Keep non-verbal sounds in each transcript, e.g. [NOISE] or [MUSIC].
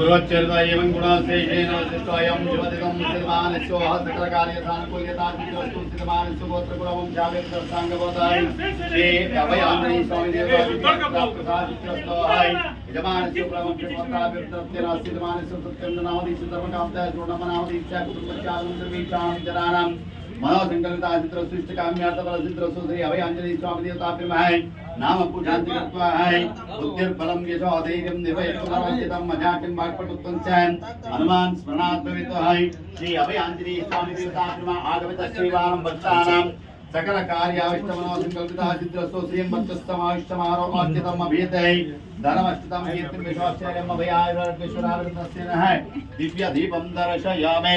पूर्वचर्वयं गुणशेषेण वशिष्ठोऽयं युवदिगं श्रीमानस्योः सकलकार्यसानुकूल्यतादिवस्तु श्रीमानस्य गोत्रकुलवंशावेदसाङ्गबोधाय श्री अभयान्द्री स्वामिदेवप्रसादित्यस्तोहाय यजमानस्य प्रमुखप्रताभिर्तत्यनास्ति यजमानस्य सत्यं नामदीस्य धर्मकाब्दाय गुणमनामदीस्य कुटुम्बस्यानन्दवीक्षाणं जनानां मनोसंकल्पित आदित्र सृष्टि काम्य अर्थ बल सिद्ध सुश्री अभय अंजलि स्वामी देवता प्रेम है नाम पुजांति कृत्वा है बुद्धिर फलम यशो अधैर्यम निर्भयत्व सर्वचितम मजाटिम वाक्पट उत्तम चयन हनुमान स्मरणात् भवित है श्री अभय अंजलि स्वामी देवता प्रेम आगमित श्रीवारम भक्तानाम सकल कार्याविष्ट मनोसंकल्पित आदित्रस्व श्रीम भक्तस्तमाविष्टमारो अर्चितम अभीतै धनमस्तितम कीर्तिम विश्वाश्चर्यम अभयायुर्विश्वराविन्दस्य नः। दिव्य दीपम दर्शयामे।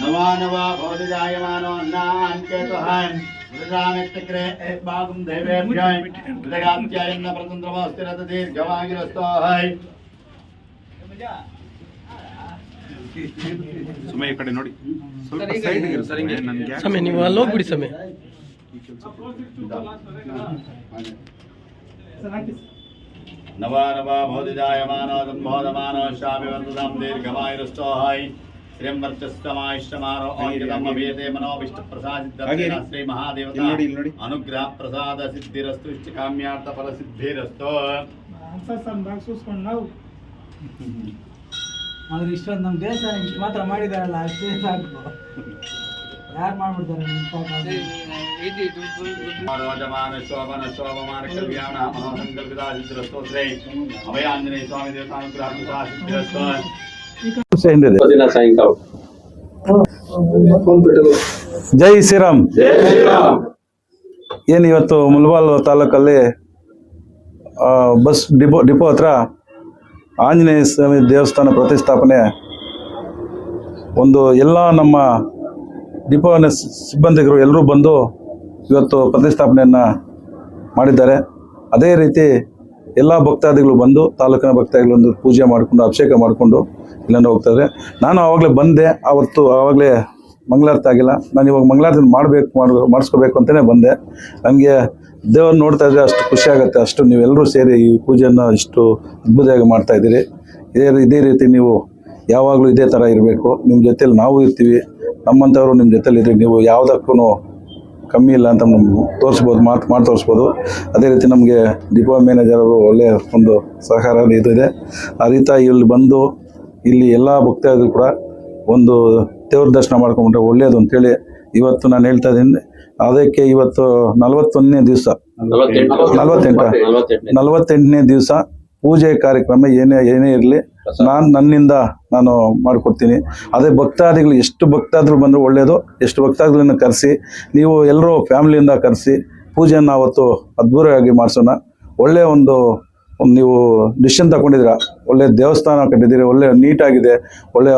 नवा नवा भवति जायमानो अन्नान्केतु हन् वृदामित्यग्रे भागं देवेभ्यः वृदगात्यायन्न प्रतन्द्रमस्तिरत दीर्घवागिरस्तो है ಸುಮ್ಮನೆ ಈ ಕಡೆ ನೋಡಿ ಸ್ವಲ್ಪ ಸೈಡ್ ನನಗೆ ಸಮಯ ನೀವು ಅಲ್ಲಿ ಹೋಗ್ಬಿಡಿ ಸಮಯ ನಮಃ ನಮಃ ಬೋಧಿదాయ ಮಾನಂ ಬೋಧಮಾನೋ ಶಾ ವಿವಂತಾಂ ದೀರ್ಘಾಯರುಷ್ಟೋ ಹೈ ಶ್ರೀಮರ್ತಸ್ತಮೈ ಶಮರಾಯ ಶ್ರೀ ಅನುಗ್ರಹ ಪ್ರಸಾದ ದೇಶ ಮಾತ್ರ ಅಷ್ಟೇ [LAUGHS] ಯಾರು ಮಾಡ್ಬಿಡ್ತಾರೆ ರೋಜಮಾನ ಶೋಭನ ಶೋಭಮಾನ ಕಲ್ಯಾಣ ಮನೋಸಂಕಲ್ಪಿತಾದಿತ್ರಸ್ತೋತ್ರೇ ಅಭಯಾಂಜನೇಯ ಸ್ವಾಮಿ ದೇವತಾನುಗ್ರಹ ಸಾಯಂಕಾಲ ಜೈ ಶ್ರೀರಾಮ್. ಏನು ಇವತ್ತು ಮುಲ್ಬಾಲ್ ತಾಲೂಕಲ್ಲಿ ಬಸ್ ಡಿಪೋ ಡಿಪೋ ಹತ್ರ ಆಂಜನೇಯ ಸ್ವಾಮಿ ದೇವಸ್ಥಾನ ಪ್ರತಿಷ್ಠಾಪನೆ. ಒಂದು ಎಲ್ಲ ನಮ್ಮ ಸಿ- ಸಿಬ್ಬಂದಿಗರು ಎಲ್ಲರೂ ಬಂದು ಇವತ್ತು ಪ್ರತಿಷ್ಠಾಪನೆಯನ್ನು ಮಾಡಿದ್ದಾರೆ. ಅದೇ ರೀತಿ ಎಲ್ಲ ಭಕ್ತಾದಿಗಳು ಬಂದು ತಾಲೂಕಿನ ಭಕ್ತಾದಿಗಳು ಒಂದು ಪೂಜೆ ಮಾಡಿಕೊಂಡು, ಅಭಿಷೇಕ ಮಾಡಿಕೊಂಡು ಇಲ್ಲಿಂದ ಹೋಗ್ತಾರೆ ನಾನು ಆವಾಗಲೇ ಬಂದೆ, ಆವತ್ತು ಆವಾಗಲೇ ಮಂಗಳಾರತಿ ಆಗಿಲ್ಲ. ನಾನು ಇವಾಗ ಮಂಗಳಾರತಿ ಮಾಡಬೇಕು, ಮಾಡ, ಮಾಡಿಸ್ಕೋಬೇಕು ಅಂತಲೇ ಬಂದೆ. ನನಗೆ ದೇವ್ರನ್ನ ನೋಡ್ತಾ ಇದ್ರೆ ಅಷ್ಟು ಖುಷಿ ಆಗುತ್ತೆ. ಅಷ್ಟು ನೀವೆಲ್ಲರೂ ಸೇರಿ ಈ ಪೂಜೆಯನ್ನು ಇಷ್ಟು ಅದ್ಭುತವಾಗಿ ಮಾಡ್ತಾ ಇದ್ದೀರಿ. ಇದೇ ಇದೇ ರೀತಿ ನೀವು ಯಾವಾಗಲೂ ಇದೇ ಥರ ಇರಬೇಕು. ನಿಮ್ಮ ಜೊತೆಲಿ ನಾವು ಇರ್ತೀವಿ. ನಮ್ಮಂಥವ್ರು ನಿಮ್ಮ ಜೊತೆಲಿ ಇದ್ರೆ ನೀವು ಯಾವುದಕ್ಕೂ ಕಮ್ಮಿ ಇಲ್ಲ ಅಂತ ನಮ್ಗೆ ತೋರಿಸ್ಬೋದು ಮಾತು ಮಾಡಿ ತೋರಿಸ್ಬೋದು. ಅದೇ ರೀತಿ ನಮಗೆ ಡಿಪೋ ಮ್ಯಾನೇಜರ್ ಅವರು ಒಳ್ಳೆಯ ಒಂದು ಸಹಕಾರ ಇದು ಇದೆ ಆ ರೀತಿ ಇಲ್ಲಿ ಬಂದು ಇಲ್ಲಿ ಎಲ್ಲ ಭಕ್ತಾದಿಗಳು ಕೂಡ ಒಂದು ದೇವ್ರ ದರ್ಶನ ಮಾಡ್ಕೊಂಡ್ರೆ ಒಳ್ಳೆಯದು ಅಂತೇಳಿ ಇವತ್ತು ನಾನು ಹೇಳ್ತಾ ಇದ್ದೀನಿ. ಅದಕ್ಕೆ ಇವತ್ತು ನಲವತ್ತೊಂದನೇ ದಿವಸ ನಲವತ್ತೆಂಟ. ನಲವತ್ತೆಂಟನೇ ದಿವಸ ಪೂಜೆ ಕಾರ್ಯಕ್ರಮ ಏನೇ ಏನೇ ಇರಲಿ ನಾನು ನನ್ನಿಂದ ನಾನು ಮಾಡಿಕೊಡ್ತೀನಿ. ಅದೇ ಭಕ್ತಾದಿಗಳು ಎಷ್ಟು ಭಕ್ತಾದ್ರು ಬಂದರೆ ಒಳ್ಳೆಯದು ಎಷ್ಟು ಭಕ್ತಾದಿಗಳನ್ನು ಕರೆಸಿ ನೀವು ಎಲ್ಲರೂ ಫ್ಯಾಮಿಲಿಯಿಂದ ಕರೆಸಿ ಪೂಜೆಯನ್ನು ಅವತ್ತು ಅದ್ಭುತವಾಗಿ ಮಾಡಿಸೋಣ. ಒಳ್ಳೆಯ ಒಂದು ಒಂದು ನೀವು ಡಿಶನ್ ತಗೊಂಡಿದ್ದೀರಾ? ಒಳ್ಳೆಯ ದೇವಸ್ಥಾನ ಕಟ್ಟಿದ್ದೀರಿ ಒಳ್ಳೆಯ ನೀಟಾಗಿದೆ ಒಳ್ಳೆಯ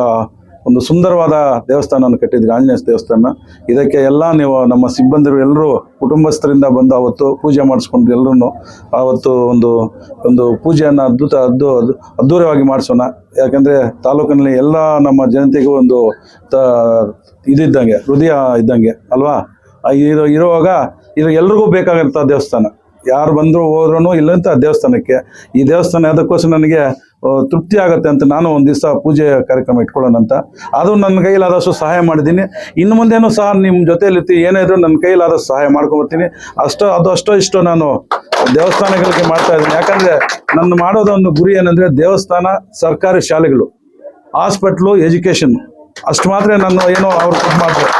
ಒಂದು ಸುಂದರವಾದ ದೇವಸ್ಥಾನವನ್ನು ಕಟ್ಟಿದ್ದೀರಿ ಆಂಜನೇಯ ದೇವಸ್ಥಾನ. ಇದಕ್ಕೆ ಎಲ್ಲ ನೀವು ನಮ್ಮ ಸಿಬ್ಬಂದಿರು ಎಲ್ಲರೂ ಕುಟುಂಬಸ್ಥರಿಂದ ಬಂದು ಅವತ್ತು ಪೂಜೆ ಮಾಡಿಸ್ಕೊಂಡು ಎಲ್ಲರೂ ಅವತ್ತು ಒಂದು ಒಂದು ಪೂಜೆಯನ್ನು ಅದ್ಭುತ, ಅದ್ದು ಅದ್ಧೂರವಾಗಿ ಮಾಡಿಸೋಣ. ಯಾಕಂದರೆ ತಾಲೂಕಿನಲ್ಲಿ ಎಲ್ಲ ನಮ್ಮ ಜನತೆಗೂ ಒಂದು ತ, ಇದಿದ್ದಂಗೆ, ಹೃದಯ ಇದ್ದಂಗೆ, ಅಲ್ವಾ? ಇದು ಇರುವಾಗ ಇದು ಎಲ್ರಿಗೂ ಬೇಕಾಗಿರ್ತ ದೇವಸ್ಥಾನ. ಯಾರು ಬಂದರೂ ಹೋದ್ರೂ ಇಲ್ಲಂತ ದೇವಸ್ಥಾನಕ್ಕೆ. ಈ ದೇವಸ್ಥಾನ ಅದಕ್ಕೋಸ್ಕರ ನನಗೆ ತೃಪ್ತಿ ಆಗುತ್ತೆ ಅಂತ ನಾನು ಒಂದು ದಿವಸ ಪೂಜೆ ಕಾರ್ಯಕ್ರಮ ಇಟ್ಕೊಳ್ಳೋಣ ಅಂತ. ಅದು ನನ್ನ ಕೈಲಾದಷ್ಟು ಸಹಾಯ ಮಾಡಿದ್ದೀನಿ. ಇನ್ನು ಮುಂದೇನು ಸಹ ನಿಮ್ಮ ಜೊತೆಯಲ್ಲಿ ಏನೇ ಇದ್ರೂ ನನ್ನ ಕೈಲಾದಷ್ಟು ಸಹಾಯ ಮಾಡ್ಕೊಬರ್ತೀನಿ ಅಷ್ಟೋ, ಅದು ಅಷ್ಟೋ ಇಷ್ಟೋ ನಾನು ದೇವಸ್ಥಾನಗಳಿಗೆ ಮಾಡ್ತಾ ಇದ್ದೀನಿ. ಯಾಕಂದರೆ ನನ್ನ ಮಾಡೋದೊಂದು ಗುರಿ ಏನಂದರೆ ದೇವಸ್ಥಾನ, ಸರ್ಕಾರಿ ಶಾಲೆಗಳು, ಹಾಸ್ಪಿಟ್ಲು, ಎಜುಕೇಷನ್. ಅಷ್ಟು ಮಾತ್ರ ನಾನು ಏನೋ ಅವ್ರು ಕೊಟ್ಟು ಮಾಡ್ತಾರೆ.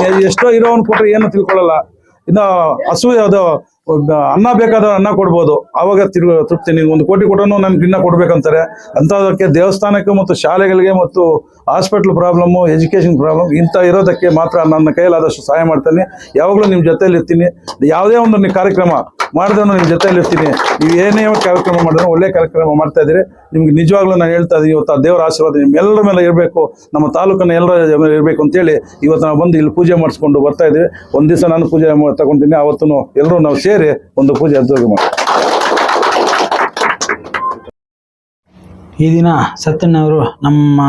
ನೀನು ಎಷ್ಟೋ ಇರೋವನ್ ಕೊಟ್ಟರೆ ಏನು ತಿಳ್ಕೊಳ್ಳಲ್ಲ. ಇನ್ನು ಹಸು ಅದು ಅನ್ನ ಬೇಕಾದ ಅನ್ನ ಕೊಡ್ಬೋದು. ಆವಾಗ ತಿರುಗ ತೃಪ್ತಿ ನೀವು ಒಂದು ಕೋಟಿ ಕೊಟ್ಟನು ನನ್ಗೆ ಇನ್ನ ಕೊಡ್ಬೇಕಂತಾರೆ. ಅಂಥದಕ್ಕೆ ದೇವಸ್ಥಾನಕ್ಕೆ ಮತ್ತು ಶಾಲೆಗಳಿಗೆ ಮತ್ತು ಹಾಸ್ಪಿಟ್ಲ್ ಪ್ರಾಬ್ಲಮ್ಮು ಎಜುಕೇಷನ್ ಪ್ರಾಬ್ಲಮ್, ಇಂಥ ಇರೋದಕ್ಕೆ ಮಾತ್ರ ನನ್ನ ಕೈಲಾದಷ್ಟು ಸಹಾಯ ಮಾಡ್ತೀನಿ. ಯಾವಾಗಲೂ ನಿಮ್ಮ ಜೊತೆಯಲ್ಲಿ ಇರ್ತೀನಿ ಯಾವುದೇ ಒಂದು ಕಾರ್ಯಕ್ರಮ ಮಾಡಿದ್ರು ನಿಮ್ಮ ಜೊತೆಯಲ್ಲಿ ಇರ್ತೀನಿ. ನೀವು ಏನೇ ಕಾರ್ಯಕ್ರಮ ಮಾಡಿದ್ರು ಒಳ್ಳೆ ಕಾರ್ಯಕ್ರಮ ಮಾಡ್ತಾ ಇದ್ದೀರಿ. ನಿಮ್ಗೆ ನಿಜವಾಗ್ಲೂ ನಾನು ಹೇಳ್ತಾ ಇದ್ದೀನಿ, ಇವತ್ತು ದೇವರ ಆಶೀರ್ವಾದ ನಿಮ್ಮೆಲ್ಲರ ಮೇಲೆ ಇರಬೇಕು. ನಮ್ಮ ತಾಲೂಕನ್ನ ಎಲ್ಲರ ಮೇಲೆ ಇರಬೇಕು ಅಂತೇಳಿ ಇವತ್ತು ನಾವು ಬಂದು ಇಲ್ಲಿ ಪೂಜೆ ಮಾಡಿಸ್ಕೊಂಡು ಬರ್ತಾ ಇದ್ದೀವಿ. ಒಂದು ದಿವಸ ನಾನು ಪೂಜೆ ತಗೊಂತೀನಿ ಆವತ್ತು ಎಲ್ಲರೂ ನಾವು ಸೇರಿ ಒಂದು ಪೂಜೆ ಅದ್ಭುತ ಮಾಡಿ ಈ ದಿನ ಸತ್ಯಣ್ಣವರು ನಮ್ಮ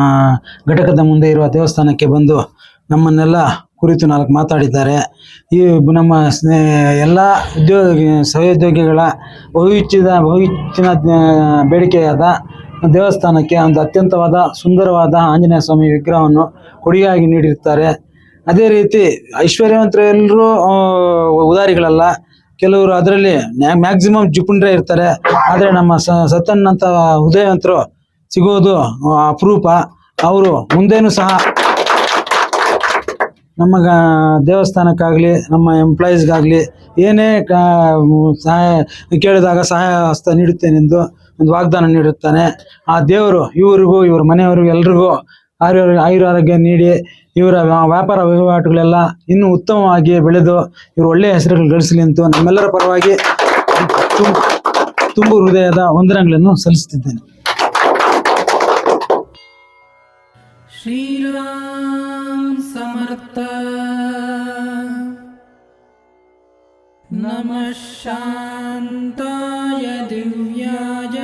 ಘಟಕದ ಮುಂದೆ ಇರುವ ದೇವಸ್ಥಾನಕ್ಕೆ ಬಂದು ನಮ್ಮನ್ನೆಲ್ಲ ಕುರಿತು ನಾಲ್ಕು ಮಾತಾಡಿದ್ದಾರೆ. ಈ ನಮ್ಮ ಸ್ನೇ ಎಲ್ಲ ಉದ್ಯೋಗ, ಸಹೋದ್ಯೋಗಿಗಳ ಬಹುವಿಚ್ಚಿದ ಬಹುವಿಚ್ಚಿನ ಬೇಡಿಕೆಯಾದ ದೇವಸ್ಥಾನಕ್ಕೆ ಒಂದು ಅತ್ಯಂತವಾದ ಸುಂದರವಾದ ಆಂಜನೇಯ ಸ್ವಾಮಿ ವಿಗ್ರಹವನ್ನು ಕೊಡುಗೆಯಾಗಿ ನೀಡಿರ್ತಾರೆ ಅದೇ ರೀತಿ ಐಶ್ವರ್ಯವಂತರು ಎಲ್ಲರೂ ಉದಾರಿಗಳಲ್ಲ. ಕೆಲವರು ಅದರಲ್ಲಿ ಮ್ಯಾಕ್ಸಿಮಮ್ ಜುಪುಂಡ್ರೆ ಇರ್ತಾರೆ. ಆದರೆ ನಮ್ಮ ಸತನ್ನಂಥ ಉದಯವಂತರು ಸಿಗೋದು ಅಪರೂಪ. ಅವರು ಮುಂದೇನೂ ಸಹ ನಮ್ಮ ಗ- ದೇವಸ್ಥಾನಕ್ಕಾಗಲಿ, ನಮ್ಮ ಎಂಪ್ಲಾಯೀಸ್ಗಾಗಲಿ ಏನೇ ಕ, ಸಹಾಯ ಕೇಳಿದಾಗ ಸಹಾಯ ಹಸ್ತ ನೀಡುತ್ತೇನೆಂದು ಒಂದು ವಾಗ್ದಾನ ನೀಡುತ್ತಾನೆ. ಆ ದೇವರು ಇವರಿಗೂ, ಇವ್ರ ಮನೆಯವರಿಗೂ, ಎಲ್ರಿಗೂ ಆಯುರ್ ಆಯುರಾರೋಗ್ಯ ನೀಡಿ, ಇವರ ವ್ಯಾ- ವ್ಯಾಪಾರ ವಹಿವಾಟುಗಳೆಲ್ಲ ಇನ್ನೂ ಉತ್ತಮವಾಗಿ ಬೆಳೆದು ಇವರು ಒಳ್ಳೆಯ ಹೆಸರುಗಳು ಗಳಿಸಲಿ ಅಂತ ನಮ್ಮೆಲ್ಲರ ಪರವಾಗಿ ತುಂಬು ಹೃದಯದ ವಂದನೆಗಳನ್ನು ಸಲ್ಲಿಸುತ್ತಿದ್ದೇನೆ. श्रीराम समर्थ। नमः शान्ताय दिव्याय।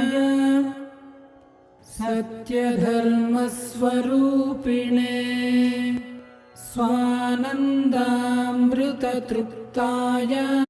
सत्यधर्मस्वरूपिणे स्वानन्दामृततृप्ताय